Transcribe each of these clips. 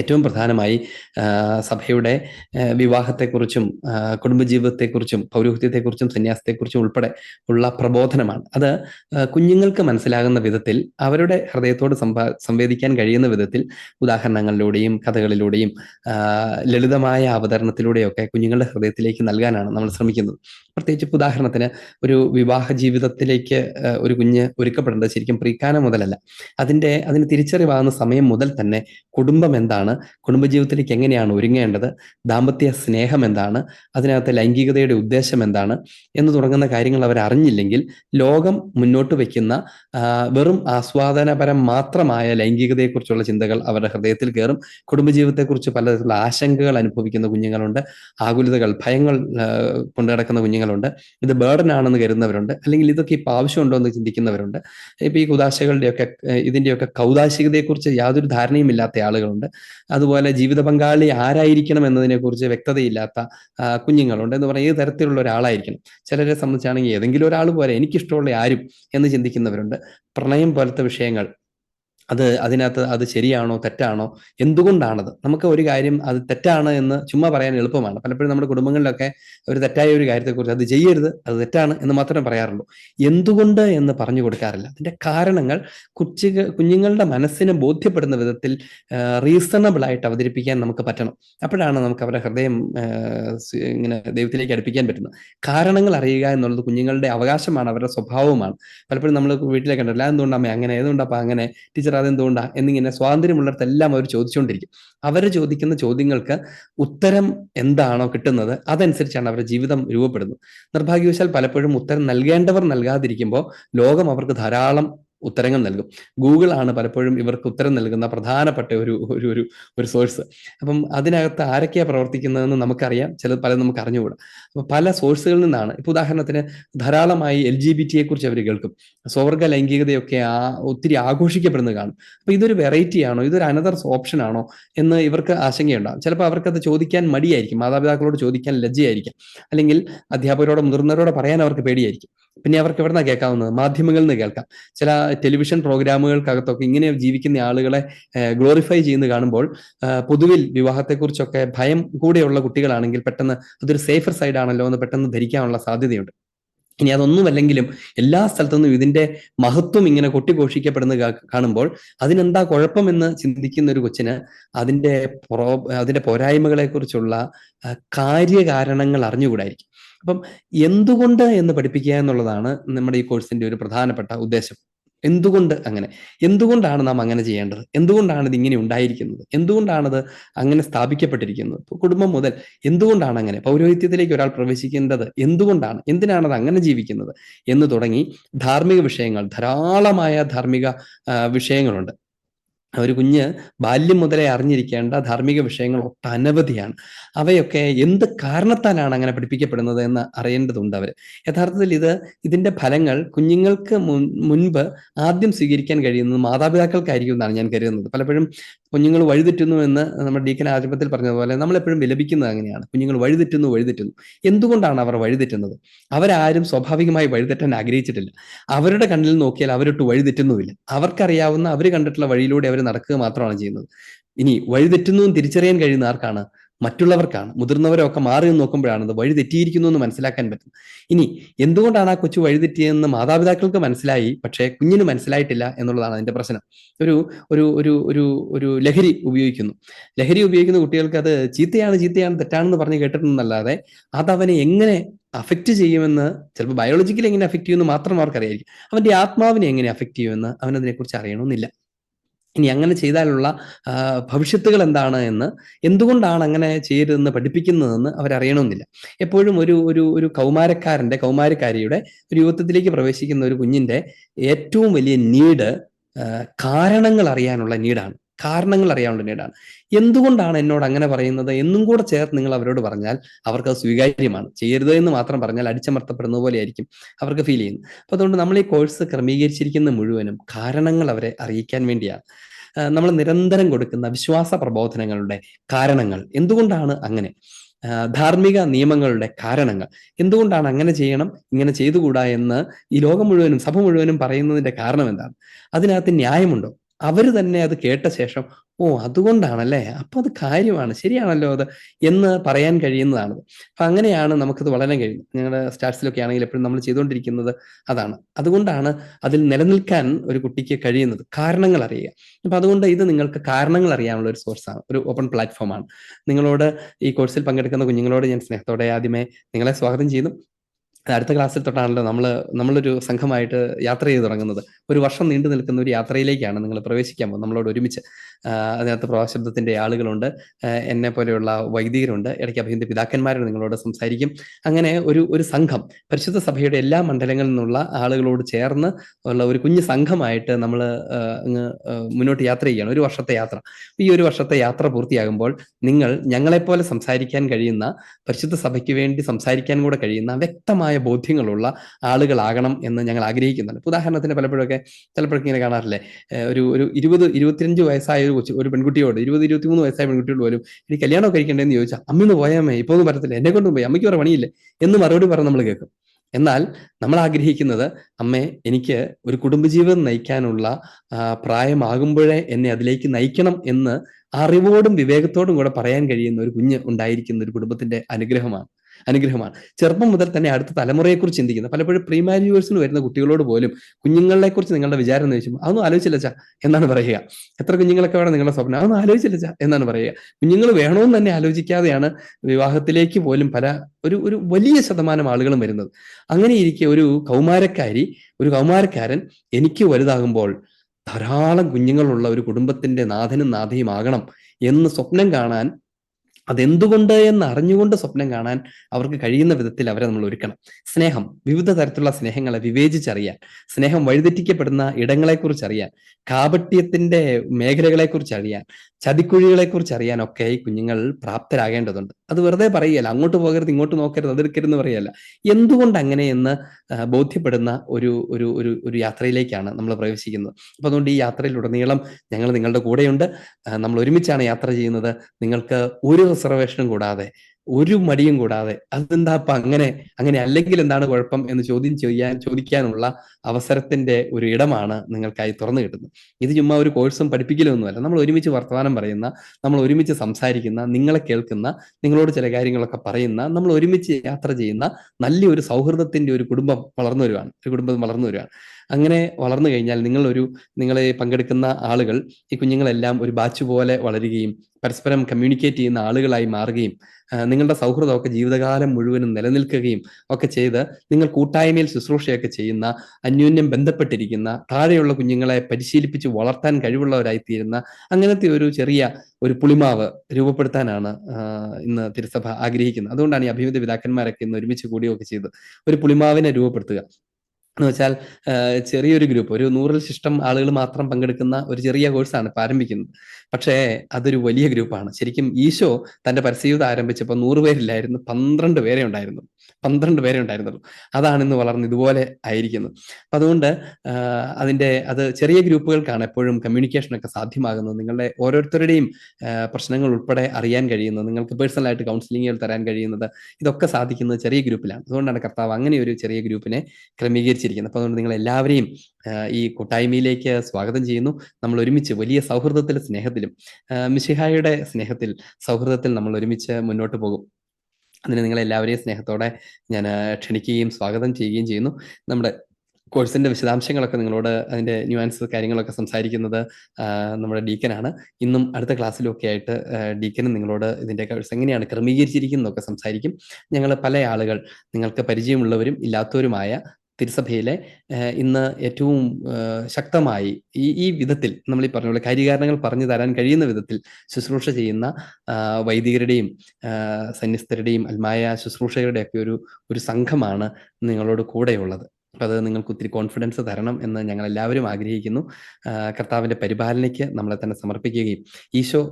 ഏറ്റവും പ്രധാനമായി സഭയുടെ വിവാഹത്തെക്കുറിച്ചും കുടുംബജീവിതത്തെക്കുറിച്ചും പൗരോഹിത്യത്തെക്കുറിച്ചും സന്യാസത്തെക്കുറിച്ചും ഉൾപ്പെടെ ഉള്ള പ്രബോധനമാണ്. അത് കുഞ്ഞുങ്ങൾക്ക് മനസ്സിലാകുന്ന വിധത്തിൽ അവരുടെ ഹൃദയത്തോട് സംവേദിക്കാൻ കഴിയുന്ന വിധത്തിൽ ഉദാഹരണങ്ങളിലൂടെയും കഥകളിലൂടെയും ലളിതമായ അവതരണത്തിലൂടെയൊക്കെ കുഞ്ഞുങ്ങളുടെ ഹൃദയത്തിലേക്ക് നൽകാനാണ് നമ്മൾ ശ്രമിക്കുന്നത്. പ്രത്യേകിച്ച് ഉദാഹരണത്തിന് ഒരു വിവാഹ ജീവിതത്തിലേക്ക് ഒരു കുഞ്ഞ് ഒരുക്കപ്പെടേണ്ടത് ശരിക്കും പ്രീക്കാനം മുതലല്ല. അതിന്റെ അതിന് തിരിച്ചറിവാകുന്ന സമയം മുതൽ തന്നെ കുടുംബം എന്താണ് കുടുംബജീവിതത്തിലേക്ക് എങ്ങനെയാണ് ഒരുങ്ങേണ്ടത്? ദാമ്പത്യ സ്നേഹം എന്താണ്? അതിനകത്ത് ലൈംഗികതയുടെ ഉദ്ദേശം എന്താണ്? എന്ന് തുടങ്ങുന്ന കാര്യങ്ങൾ അവർ അറിഞ്ഞില്ലെങ്കിൽ ലോകം മുന്നോട്ട് വയ്ക്കുന്ന വെറും ആസ്വാദനപരം മാത്രമായ ലൈംഗികതയെക്കുറിച്ചുള്ള ചിന്തകൾ അവരുടെ ഹൃദയത്തിൽ കയറും. കുടുംബജീവിതത്തെക്കുറിച്ച് പലതരത്തിലുള്ള ആശങ്കകൾ അനുഭവിക്കുന്ന കുഞ്ഞുങ്ങളുണ്ട്. ആകുലതകൾ ഭയങ്ങൾ കൊണ്ടു നടക്കുന്ന കുഞ്ഞുങ്ങളുണ്ട്. ഇത് ബേർഡൻ ആണെന്ന് കരുതുന്നവരുണ്ട്. അല്ലെങ്കിൽ ഇതൊക്കെ ഇപ്പം ആവശ്യമുണ്ടോ എന്ന് ചിന്തിക്കുന്നവരുണ്ട്. ഇപ്പം ഈ കുദാശകളുടെയൊക്കെ ഇതിന്റെയൊക്കെ കൗതാശികതയെക്കുറിച്ച് യാതൊരു ധാരണയും ഇല്ലാത്ത ആളുകളുണ്ട്. അതുപോലെ ജീവിത പങ്കാളി ആരായിരിക്കണം എന്നതിനെക്കുറിച്ച് വ്യക്തതയില്ലാത്ത കുഞ്ഞുങ്ങളുണ്ട് എന്ന് പറഞ്ഞാൽ ഏത് തരത്തിലുള്ള ഒരാളായിരിക്കണം? ചിലരെ സംബന്ധിച്ചാണെങ്കിൽ ഏതെങ്കിലും ഒരാൾ പോലെ എനിക്കിഷ്ടമുള്ള ആരും എന്ന് ചിന്തിക്കുന്നവരുണ്ട്. പ്രണയം പോലത്തെ വിഷയങ്ങൾ അത് അതിനകത്ത് അത് ശരിയാണോ തെറ്റാണോ എന്തുകൊണ്ടാണത്? നമുക്ക് ഒരു കാര്യം അത് തെറ്റാണ് എന്ന് ചുമ്മാ പറയാൻ എളുപ്പമാണ്. പലപ്പോഴും നമ്മുടെ കുടുംബങ്ങളിലൊക്കെ ഒരു തെറ്റായ ഒരു കാര്യത്തെക്കുറിച്ച് അത് ചെയ്യരുത് അത് തെറ്റാണ് എന്ന് മാത്രമേ പറയാറുള്ളൂ. എന്തുകൊണ്ട് എന്ന് പറഞ്ഞു കൊടുക്കാറില്ല. അതിന്റെ കാരണങ്ങൾ കുച്ചിക കുഞ്ഞുങ്ങളുടെ മനസ്സിനെ ബോധ്യപ്പെടുന്ന വിധത്തിൽ റീസണബിൾ ആയിട്ട് അവതരിപ്പിക്കാൻ നമുക്ക് പറ്റണം. അപ്പോഴാണ് നമുക്ക് അവരുടെ ഹൃദയം ഇങ്ങനെ ദൈവത്തിലേക്ക് അടുപ്പിക്കാൻ പറ്റുന്നത്. കാരണങ്ങൾ അറിയുക എന്നുള്ളത് കുഞ്ഞുങ്ങളുടെ അവകാശമാണ് അവരുടെ സ്വഭാവമാണ് പലപ്പോഴും നമ്മൾ വീട്ടിലേക്ക് കണ്ടില്ല എന്തുകൊണ്ടമ്മേ അങ്ങനെ ഏതുകൊണ്ടപ്പ അങ്ങനെ? ടീച്ചർ അതെന്തുകൊണ്ടാ എന്നിങ്ങനെ സ്വാതന്ത്ര്യമുള്ളിടത്തെല്ലാം അവർ ചോദിച്ചുകൊണ്ടിരിക്കും അവർ ചോദിക്കുന്ന ചോദ്യങ്ങൾക്ക് ഉത്തരം എന്താണോ കിട്ടുന്നത് അതനുസരിച്ചാണ് അവരുടെ ജീവിതം രൂപപ്പെടുന്നത്. നിർഭാഗ്യവശാൽ പലപ്പോഴും ഉത്തരം നൽകേണ്ടവർ നൽകാതിരിക്കുമ്പോൾ ലോകം അവർക്ക് ധാരാളം ഉത്തരങ്ങൾ നൽകും. ഗൂഗിൾ ആണ് പലപ്പോഴും ഇവർക്ക് ഉത്തരം നൽകുന്ന പ്രധാനപ്പെട്ട ഒരു ഒരു ഒരു ഒരു സോഴ്സ് അപ്പം അതിനകത്ത് ആരൊക്കെയാണ് പ്രവർത്തിക്കുന്നതെന്ന് നമുക്കറിയാം. ചില പല നമുക്ക് അറിഞ്ഞുകൂടാ. അപ്പം പല സോഴ്സുകളിൽ നിന്നാണ് ഇപ്പൊ ഉദാഹരണത്തിന് ധാരാളമായി എൽ ജി ബി ടിയെ കുറിച്ച് അവർ കേൾക്കും. സ്വർഗ ലൈംഗികതയൊക്കെ ആ ഒത്തിരി ആഘോഷിക്കപ്പെടുന്നത് കാണും. അപ്പൊ ഇതൊരു വെറൈറ്റി ആണോ? ഇതൊരു അനദർ ഓപ്ഷൻ ആണോ? എന്ന് ഇവർക്ക് ആശങ്കയുണ്ടാകും. ചിലപ്പോൾ അവർക്കത് ചോദിക്കാൻ മടിയായിരിക്കും. മാതാപിതാക്കളോട് ചോദിക്കാൻ ലജ്ജയായിരിക്കും. അല്ലെങ്കിൽ അധ്യാപകരോട് മുതിർന്നവരോട് പറയാൻ അവർക്ക് പേടിയായിരിക്കും. പിന്നെ അവർക്ക് എവിടെ നിന്നാണ് കേൾക്കാവുന്നത്? മാധ്യമങ്ങളിൽ നിന്ന് കേൾക്കാം. ചില ടെലിവിഷൻ പ്രോഗ്രാമുകൾക്കകത്തൊക്കെ ഇങ്ങനെ ജീവിക്കുന്ന ആളുകളെ ഗ്ലോറിഫൈ ചെയ്യുന്നത് കാണുമ്പോൾ പൊതുവിൽ വിവാഹത്തെക്കുറിച്ചൊക്കെ ഭയം കൂടെയുള്ള കുട്ടികളാണെങ്കിൽ പെട്ടെന്ന് അതൊരു സേഫർ സൈഡ് ആണല്ലോ എന്ന് പെട്ടെന്ന് ധരിക്കാനുള്ള സാധ്യതയുണ്ട്. ഇനി അതൊന്നുമല്ലെങ്കിലും എല്ലാ സ്ഥലത്തുനിന്നും ഇതിന്റെ മഹത്വം ഇങ്ങനെ കൊട്ടിഘോഷിക്കപ്പെടുന്ന കാണുമ്പോൾ അതിനെന്താ കുഴപ്പമെന്ന് ചിന്തിക്കുന്ന ഒരു കൊച്ചിന് അതിന്റെ പ്രോ അതിന്റെ പോരായ്മകളെ കുറിച്ചുള്ള കാര്യകാരണങ്ങൾ അറിഞ്ഞുകൂടായിരിക്കും. അപ്പം എന്തുകൊണ്ട് എന്ന് പഠിപ്പിക്കുക എന്നുള്ളതാണ് നമ്മുടെ ഈ കോഴ്സിന്റെ ഒരു പ്രധാനപ്പെട്ട ഉദ്ദേശം. എന്തുകൊണ്ട് അങ്ങനെ? എന്തുകൊണ്ടാണ് നാം അങ്ങനെ ചെയ്യേണ്ടത്? എന്തുകൊണ്ടാണ് ഇത് ഇങ്ങനെ ഉണ്ടായിരിക്കുന്നത്? എന്തുകൊണ്ടാണത് അങ്ങനെ സ്ഥാപിക്കപ്പെട്ടിരിക്കുന്നത്? കുടുംബം മുതൽ എന്തുകൊണ്ടാണ് അങ്ങനെ? പൗരോഹിത്യത്തിലേക്ക് ഒരാൾ പ്രവേശിക്കേണ്ടത് എന്തുകൊണ്ടാണ്? എന്തിനാണത് അങ്ങനെ ജീവിക്കുന്നത്? എന്ന് തുടങ്ങി ധാർമ്മിക വിഷയങ്ങൾ ധാരാളമായ ധാർമ്മിക വിഷയങ്ങളുണ്ട്. ഒരു കുഞ്ഞ് ബാല്യം മുതലേ അറിഞ്ഞിരിക്കേണ്ട ധാർമ്മിക വിഷയങ്ങൾ ഒട്ടനവധിയാണ് അവയൊക്കെ എന്ത് കാരണത്താലാണ് അങ്ങനെ പഠിപ്പിക്കപ്പെടുന്നത് എന്ന് അറിയേണ്ടതുണ്ട് അവർ യഥാർത്ഥത്തിൽ ഇത് ഇതിന്റെ ഫലങ്ങൾ കുഞ്ഞുങ്ങൾക്ക് മുൻപ് ആദ്യം സ്വീകരിക്കാൻ കഴിയുന്നത് മാതാപിതാക്കൾക്കായിരിക്കും എന്നാണ് ഞാൻ കരുതുന്നത്. പലപ്പോഴും കുഞ്ഞുങ്ങൾ വഴിതെറ്റുന്നു എന്ന് നമ്മുടെ ഡീക്കൻ ആചരണത്തിൽ പറഞ്ഞതുപോലെ നമ്മളെപ്പോഴും വിലപിക്കുന്നത് അങ്ങനെയാണ്. കുഞ്ഞുങ്ങൾ വഴിതെറ്റുന്നു വഴിതെറ്റുന്നു. എന്തുകൊണ്ടാണ് അവർ വഴിതെറ്റുന്നത്? അവരാരും സ്വാഭാവികമായി വഴിതെറ്റാൻ ആഗ്രഹിച്ചിട്ടില്ല. അവരുടെ കണ്ണിൽ നോക്കിയാൽ അവരൊട്ട് വഴിതെറ്റുന്നുമില്ല. അവർക്കറിയാവുന്ന അവർ കണ്ടിട്ടുള്ള വഴിയിലൂടെ അവർ നടക്കുക മാത്രമാണ് ചെയ്യുന്നത്. ഇനി വഴിതെറ്റുന്നു തിരിച്ചറിയാൻ കഴിയുന്ന ആർക്കാണ്? മറ്റുള്ളവർക്കാണ്. മുതിർന്നവരൊക്കെ മാറി നോക്കുമ്പോഴാണ് അത് വഴി തെറ്റിയിരിക്കുന്നു എന്ന് മനസ്സിലാക്കാൻ പറ്റും ഇനി എന്തുകൊണ്ടാണ് ആ കൊച്ചു വഴിതെറ്റിയെന്ന് മാതാപിതാക്കൾക്ക് മനസ്സിലായി പക്ഷേ കുഞ്ഞിന് മനസ്സിലായിട്ടില്ല എന്നുള്ളതാണ് അതിന്റെ പ്രശ്നം. ഒരു ഒരു ഒരു ഒരു ഒരു ലഹരി ഉപയോഗിക്കുന്നു. ലഹരി ഉപയോഗിക്കുന്ന കുട്ടികൾക്ക് അത് ചീത്തയാണ് ചീത്തയാണ് തെറ്റാണെന്ന് പറഞ്ഞ് കേട്ടിട്ടുണ്ടെന്നല്ലാതെ അവനെ എങ്ങനെ അഫക്റ്റ് ചെയ്യുമെന്ന് ചിലപ്പോൾ ബയോളജിക്കലി എങ്ങനെ അഫക്റ്റ് ചെയ്യുമെന്ന് മാത്രം അവർക്കറിയായിരിക്കും. അവന്റെ ആത്മാവിനെ എങ്ങനെ അഫക്റ്റ് ചെയ്യുമെന്ന് അവനതിനെക്കുറിച്ച് അറിയണമെന്നില്ല. ഇനി അങ്ങനെ ചെയ്താലുള്ള ഭവിഷ്യത്തുകൾ എന്താണ് എന്ന് എന്തുകൊണ്ടാണ് അങ്ങനെ ചെയ്യരുതെന്ന് പഠിപ്പിക്കുന്നതെന്ന് അവരറിയണമെന്നില്ല. എപ്പോഴും ഒരു ഒരു ഒരു കൗമാരക്കാരന്റെ കൗമാരക്കാരിയുടെ ഒരു യുവത്വത്തിലേക്ക് പ്രവേശിക്കുന്ന ഒരു കുഞ്ഞിന്റെ ഏറ്റവും വലിയ നീഡ് കാരണങ്ങൾ അറിയാനുള്ള നീഡാണ്. കാരണങ്ങൾ അറിയാനുള്ള നീടാണ് എന്തുകൊണ്ടാണ് എന്നോട് അങ്ങനെ പറയുന്നത്? എന്നും കൂടെ ചേർത്ത് നിങ്ങൾ അവരോട് പറഞ്ഞാൽ അവർക്ക് അത് സ്വീകാര്യമാണ്. ചെയ്യരുത് എന്ന് മാത്രം പറഞ്ഞാൽ അടിച്ചമർത്തപ്പെടുന്ന പോലെ ആയിരിക്കും അവർക്ക് ഫീൽ ചെയ്യുന്നത്. അപ്പൊ അതുകൊണ്ട് നമ്മൾ ഈ കോഴ്സ് ക്രമീകരിച്ചിരിക്കുന്ന മുഴുവനും കാരണങ്ങൾ അവരെ അറിയിക്കാൻ വേണ്ടിയാണ്. നമ്മൾ നിരന്തരം കൊടുക്കുന്ന വിശ്വാസ പ്രബോധനങ്ങളുടെ കാരണങ്ങൾ. എന്തുകൊണ്ടാണ് അങ്ങനെ? ധാർമ്മിക നിയമങ്ങളുടെ കാരണങ്ങൾ. എന്തുകൊണ്ടാണ് അങ്ങനെ ചെയ്യണം ഇങ്ങനെ ചെയ്തുകൂടാ എന്ന് ഈ ലോകം മുഴുവനും സഭ മുഴുവനും പറയുന്നതിന്റെ കാരണം എന്താണ്? അതിനകത്ത് ന്യായമുണ്ടോ? അവർ തന്നെ അത് കേട്ട ശേഷം ഓ അതുകൊണ്ടാണല്ലേ? അപ്പൊ അത് കാര്യമാണ് ശരിയാണല്ലോ അത് എന്ന് പറയാൻ കഴിയുന്നതാണ്. അപ്പൊ അങ്ങനെയാണ് നമുക്കത് വളരെ കഴിയുന്നത്. ഞങ്ങളുടെ സ്റ്റാർട്സിലൊക്കെ ആണെങ്കിൽ എപ്പോഴും നമ്മൾ ചെയ്തുകൊണ്ടിരിക്കുന്നത് അതാണ്. അതുകൊണ്ടാണ് അതിൽ നിലനിൽക്കാൻ ഒരു കുട്ടിക്ക് കഴിയുന്നത്. കാരണങ്ങൾ അറിയുക. അപ്പൊ അതുകൊണ്ട് ഇത് നിങ്ങൾക്ക് കാരണങ്ങൾ അറിയാനുള്ള ഒരു സോഴ്സാണ് ഒരു ഓപ്പൺ പ്ലാറ്റ്ഫോമാണ് നിങ്ങളോട് ഈ കോഴ്സിൽ പങ്കെടുക്കുന്ന കുഞ്ഞുങ്ങളോട് ഞാൻ സ്നേഹത്തോടെ ആദ്യമേ നിങ്ങളെ സ്വാഗതം ചെയ്യുന്നു. അടുത്ത ക്ലാസ്സിൽ തൊട്ടാണല്ലോ നമ്മൾ നമ്മളൊരു സംഘമായിട്ട് യാത്ര ചെയ്ത് തുടങ്ങുന്നത്. ഒരു വർഷം നീണ്ടു നിൽക്കുന്ന ഒരു യാത്രയിലേക്കാണ് നിങ്ങൾ പ്രവേശിക്കാൻ പോകുന്നത്. നമ്മളോട് ഒരുമിച്ച് അതിനകത്ത് പ്രവാശബ്ദത്തിന്റെ ആളുകളുണ്ട് എന്നെ പോലെയുള്ള വൈദികരുണ്ട് ഇടയ്ക്ക് അഭിഹിന്ദ പിതാക്കന്മാരോട് നിങ്ങളോട് സംസാരിക്കും. അങ്ങനെ ഒരു ഒരു സംഘം പരിശുദ്ധ സഭയുടെ എല്ലാ മണ്ഡലങ്ങളിൽ നിന്നുള്ള ആളുകളോട് ചേർന്ന് ഉള്ള ഒരു കുഞ്ഞു സംഘമായിട്ട് നമ്മൾ മുന്നോട്ട് യാത്ര ചെയ്യുകയാണ്. ഒരു വർഷത്തെ യാത്ര. ഈ ഒരു വർഷത്തെ യാത്ര പൂർത്തിയാകുമ്പോൾ നിങ്ങൾ ഞങ്ങളെപ്പോലെ സംസാരിക്കാൻ കഴിയുന്ന പരിശുദ്ധ സഭയ്ക്ക് വേണ്ടി സംസാരിക്കാൻ കൂടെ കഴിയുന്ന വ്യക്തമായ ബോധ്യങ്ങളുള്ള ആളുകളാകണം എന്ന് ഞങ്ങൾ ആഗ്രഹിക്കുന്നുണ്ട്. ഉദാഹരണത്തിന് പലപ്പോഴൊക്കെ ചിലപ്പോഴൊക്കെ ഇങ്ങനെ കാണാറില്ലേ ഒരു ഒരു ഇരുപത് ഇരുപത്തിയഞ്ച് വയസ്സായ ഒരു കൊച്ചു ഒരു പെൺകുട്ടിയോട് ഇരുപത് ഇരുപത്തിമൂന്ന് വയസ്സായ പെൺകുട്ടിയോട് പോലും എനിക്ക് കല്യാണം കഴിക്കേണ്ടതെന്ന് ചോദിച്ചാൽ അമ്മന്ന് പോയാമേ ഇപ്പോ ഒന്നും പറ്റത്തില്ല എന്നെ കൊണ്ടും പോയി അമ്മയ്ക്ക് വേറെ പണിയില്ലേ? എന്ന് മറുപടി പറഞ്ഞ് നമ്മൾ കേൾക്കും. എന്നാൽ നമ്മൾ ആഗ്രഹിക്കുന്നത് അമ്മേ എനിക്ക് ഒരു കുടുംബജീവിതം നയിക്കാനുള്ള പ്രായമാകുമ്പോഴേ എന്നെ അതിലേക്ക് നയിക്കണം എന്ന് അറിവോടും വിവേകത്തോടും കൂടെ പറയാൻ കഴിയുന്ന ഒരു കുഞ്ഞ് ഉണ്ടായിരിക്കുന്ന ഒരു കുടുംബത്തിന്റെ അനുഗ്രഹമാണ്. അനുഗ്രഹമാണ്. ചെറുപ്പം മുതൽ തന്നെ അടുത്ത തലമുറയെക്കുറിച്ച് ചിന്തിക്കുന്നത് പലപ്പോഴും പ്രീമാരിയേഴ്സിന് വരുന്ന കുട്ടികളോട് പോലും കുഞ്ഞുങ്ങളെ കുറിച്ച് നിങ്ങളുടെ വിചാരം എന്ന് വെച്ചാൽ അതൊന്നും ആലോചിച്ചില്ല എന്നാണ് പറയുക. എത്ര കുഞ്ഞുങ്ങളൊക്കെ വേണം നിങ്ങളുടെ സ്വപ്നം അതൊന്നും ആലോചിച്ചില്ല എന്നാണ് പറയുക. കുഞ്ഞുങ്ങൾ വേണമെന്ന് തന്നെ ആലോചിക്കാതെയാണ് വിവാഹത്തിലേക്ക് പോലും പല ഒരു ഒരു വലിയ ശതമാനം ആളുകളും വരുന്നത്. അങ്ങനെ ഇരിക്കെ ഒരു കൗമാരക്കാരി ഒരു കൗമാരക്കാരൻ എനിക്ക് വലുതാകുമ്പോൾ ധാരാളം കുഞ്ഞുങ്ങളുള്ള ഒരു കുടുംബത്തിന്റെ നാഥനും നാഥയും ആകണം എന്ന് സ്വപ്നം കാണാൻ അതെന്തുകൊണ്ട് എന്ന് അറിഞ്ഞുകൊണ്ട് സ്വപ്നം കാണാൻ അവർക്ക് കഴിയുന്ന വിധത്തിൽ അവരെ നമ്മൾ ഒരുക്കണം. സ്നേഹം വിവിധ തരത്തിലുള്ള സ്നേഹങ്ങളെ വിവേചിച്ചറിയാൻ സ്നേഹം വഴിതെറ്റിക്കപ്പെടുന്ന ഇടങ്ങളെക്കുറിച്ച് അറിയാൻ കാപട്യത്തിന്റെ മേഖലകളെക്കുറിച്ച് അറിയാൻ ചതിക്കുഴികളെക്കുറിച്ച് അറിയാനൊക്കെ ഈ കുഞ്ഞുങ്ങൾ പ്രാപ്തരാകേണ്ടതുണ്ട്. അത് വെറുതെ പറയല്ല. അങ്ങോട്ട് പോകരുത് ഇങ്ങോട്ട് നോക്കരുത് അതെടുക്കരുതെന്ന് പറയല്ല. എന്തുകൊണ്ട് അങ്ങനെ എന്ന് ബോധ്യപ്പെടുന്ന ഒരു ഒരു ഒരു ഒരു യാത്രയിലേക്കാണ് നമ്മൾ പ്രവേശിക്കുന്നത്. അപ്പൊ അതുകൊണ്ട് ഈ യാത്രയിലുടനീളം ഞങ്ങൾ നിങ്ങളുടെ കൂടെയുണ്ട്. നമ്മൾ ഒരുമിച്ചാണ് യാത്ര ചെയ്യുന്നത്. നിങ്ങൾക്ക് ഒരു റിസർവേഷനും കൂടാതെ ഒരു മടിയും കൂടാതെ അതെന്താ അപ്പൊ അങ്ങനെ അങ്ങനെ അല്ലെങ്കിൽ എന്താണ് കുഴപ്പം എന്ന് ചോദ്യം ചെയ്യാൻ ചോദിക്കാനുള്ള അവസരത്തിന്റെ ഒരു ഇടമാണ് നിങ്ങൾക്കായി തുറന്നു കിട്ടുന്നത്. ഇത് ചുമ്മാ ഒരു കോഴ്സും പഠിപ്പിക്കലൊന്നുമല്ല. നമ്മൾ ഒരുമിച്ച് വർത്തമാനം പറയുന്ന നമ്മൾ ഒരുമിച്ച് സംസാരിക്കുന്ന നിങ്ങളെ കേൾക്കുന്ന നിങ്ങളോട് ചില കാര്യങ്ങളൊക്കെ പറയുന്ന നമ്മൾ ഒരുമിച്ച് യാത്ര ചെയ്യുന്ന നല്ലൊരു സൗഹൃദത്തിന്റെ ഒരു കുടുംബം വളർന്നു വരുവാണ് ഒരു കുടുംബം വളർന്നു വരുവാണ്. അങ്ങനെ വളർന്നു കഴിഞ്ഞാൽ നിങ്ങൾ ഒരു നിങ്ങളെ പങ്കെടുക്കുന്ന ആളുകൾ ഈ കുഞ്ഞുങ്ങളെല്ലാം ഒരു ബാച്ച് പോലെ വളരുകയും പരസ്പരം കമ്മ്യൂണിക്കേറ്റ് ചെയ്യുന്ന ആളുകളായി മാറുകയും നിങ്ങളുടെ സൗഹൃദമൊക്കെ ജീവിതകാലം മുഴുവനും നിലനിൽക്കുകയും ഒക്കെ ചെയ്ത് നിങ്ങൾ കൂട്ടായ്മയിൽ ശുശ്രൂഷയൊക്കെ ചെയ്യുന്ന അന്യോന്യം ബന്ധപ്പെട്ടിരിക്കുന്ന താഴെയുള്ള കുഞ്ഞുങ്ങളെ പരിശീലിപ്പിച്ച് വളർത്താൻ കഴിവുള്ളവരായിത്തീരുന്ന അങ്ങനത്തെ ഒരു ചെറിയ ഒരു പുളിമാവ് രൂപപ്പെടുത്താനാണ് ഇന്ന് തിരുസഭ ആഗ്രഹിക്കുന്നത്. അതുകൊണ്ടാണ് ഈ അഭിമുഖ പിതാക്കന്മാരൊക്കെ ഇന്ന് ഒരുമിച്ച് കൂടിയൊക്കെ ചെയ്ത് ഒരു പുളിമാവിനെ രൂപപ്പെടുത്തുക. എന്ന് വെച്ചാൽ ചെറിയൊരു ഗ്രൂപ്പ് ഒരു നൂറിൽ ശിഷ്ടം ആളുകൾ മാത്രം പങ്കെടുക്കുന്ന ഒരു ചെറിയ കോഴ്സാണ് ഇപ്പൊ ആരംഭിക്കുന്നത് പക്ഷേ അതൊരു വലിയ ഗ്രൂപ്പാണ്. ശരിക്കും ഈശോ തന്റെ പരസ്യത ആരംഭിച്ചപ്പോൾ നൂറ് പേരില്ലായിരുന്നു പന്ത്രണ്ട് പേരെ ഉണ്ടായിരുന്നു. പന്ത്രണ്ട് പേരെ ഉണ്ടായിരുന്നുള്ളൂ. അതാണ് ഇന്ന് വളർന്ന് ഇതുപോലെ ആയിരിക്കുന്നത്. അപ്പൊ അതുകൊണ്ട് അതിന്റെ അത് ചെറിയ ഗ്രൂപ്പുകൾക്കാണ് എപ്പോഴും കമ്മ്യൂണിക്കേഷൻ ഒക്കെ സാധ്യമാകുന്നത്. നിങ്ങളുടെ ഓരോരുത്തരുടെയും പ്രശ്നങ്ങൾ ഉൾപ്പെടെ അറിയാൻ കഴിയുന്നത് നിങ്ങൾക്ക് പേഴ്സണലായിട്ട് കൗൺസിലിങ്ങുകൾ തരാൻ കഴിയുന്നത് ഇതൊക്കെ സാധിക്കുന്നത് ചെറിയ ഗ്രൂപ്പിലാണ്. അതുകൊണ്ടാണ് കർത്താവ് അങ്ങനെ ഒരു ചെറിയ ഗ്രൂപ്പിനെ ക്രമീകരിച്ചിരിക്കുന്നത്. അപ്പൊ അതുകൊണ്ട് നിങ്ങൾ എല്ലാവരെയും ഈ കൂട്ടായ്മയിലേക്ക് സ്വാഗതം ചെയ്യുന്നു. നമ്മൾ ഒരുമിച്ച് വലിയ സൗഹൃദത്തിലും സ്നേഹത്തിലും മിഷിഹായുടെ സ്നേഹത്തിൽ സൗഹൃദത്തിൽ നമ്മൾ ഒരുമിച്ച് മുന്നോട്ട് പോകും. അതിന് നിങ്ങളെല്ലാവരെയും സ്നേഹത്തോടെ ഞാൻ ക്ഷണിക്കുകയും സ്വാഗതം ചെയ്യുകയും ചെയ്യുന്നു. നമ്മുടെ കോഴ്സിന്റെ വിശദാംശങ്ങളൊക്കെ നിങ്ങളോട് അതിന്റെ ന്യൂആൻസ് കാര്യങ്ങളൊക്കെ സംസാരിക്കുന്നത് നമ്മുടെ ഡീക്കനാണ്. ഇന്നും അടുത്ത ക്ലാസ്സിലും ഒക്കെ ആയിട്ട് ഡീക്കനും നിങ്ങളോട് ഇതിന്റെ കോഴ്സ് എങ്ങനെയാണ് ക്രമീകരിച്ചിരിക്കുന്നതൊക്കെ സംസാരിക്കും. ഞങ്ങൾ പല ആളുകൾ നിങ്ങൾക്ക് പരിചയമുള്ളവരും ഇല്ലാത്തവരുമായ തിരുസഭയിലെ ഇന്ന് ഏറ്റവും ശക്തമായി ഈ ഈ വിധത്തിൽ നമ്മൾ ഈ പറഞ്ഞ പോലെ കാര്യകാരണങ്ങൾ പറഞ്ഞു തരാൻ കഴിയുന്ന വിധത്തിൽ ശുശ്രൂഷ ചെയ്യുന്ന വൈദികരുടെയും സന്യസ്തരുടെയും അൽമായ ശുശ്രൂഷകരുടെ ഒക്കെ ഒരു ഒരു സംഘമാണ് നിങ്ങളോട് കൂടെയുള്ളത്. അത് നിങ്ങൾക്ക് ഒത്തിരി കോൺഫിഡൻസ് തരണം എന്ന് ഞങ്ങൾ എല്ലാവരും ആഗ്രഹിക്കുന്നു. കർത്താവിന്റെ പരിപാലനയ്ക്ക് നമ്മളെ തന്നെ സമർപ്പിക്കുകയും ഈശോ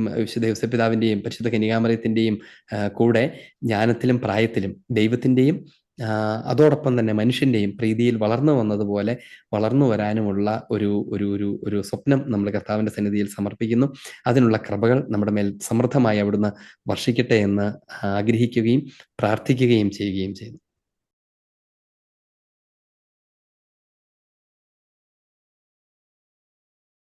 വിശുദ്ധ യോസപിതാവിന്റെയും പരിശുദ്ധ കനികാമരത്തിന്റെയും കൂടെ ജ്ഞാനത്തിലും പ്രായത്തിലും ദൈവത്തിന്റെയും അതോടൊപ്പം തന്നെ മനുഷ്യന്റെയും പ്രീതിയിൽ വളർന്നു വന്നതുപോലെ വളർന്നു വരാനുമുള്ള ഒരു ഒരു ഒരു ഒരു സ്വപ്നം നമ്മൾ കർത്താവിന്റെ സന്നിധിയിൽ സമർപ്പിക്കുന്നു. അതിനുള്ള കൃപകൾ നമ്മുടെ മേൽ സമൃദ്ധമായി അവിടുന്ന് വർഷിക്കട്ടെ എന്ന് ആഗ്രഹിക്കുകയും പ്രാർത്ഥിക്കുകയും ചെയ്യുകയും ചെയ്യുന്നു.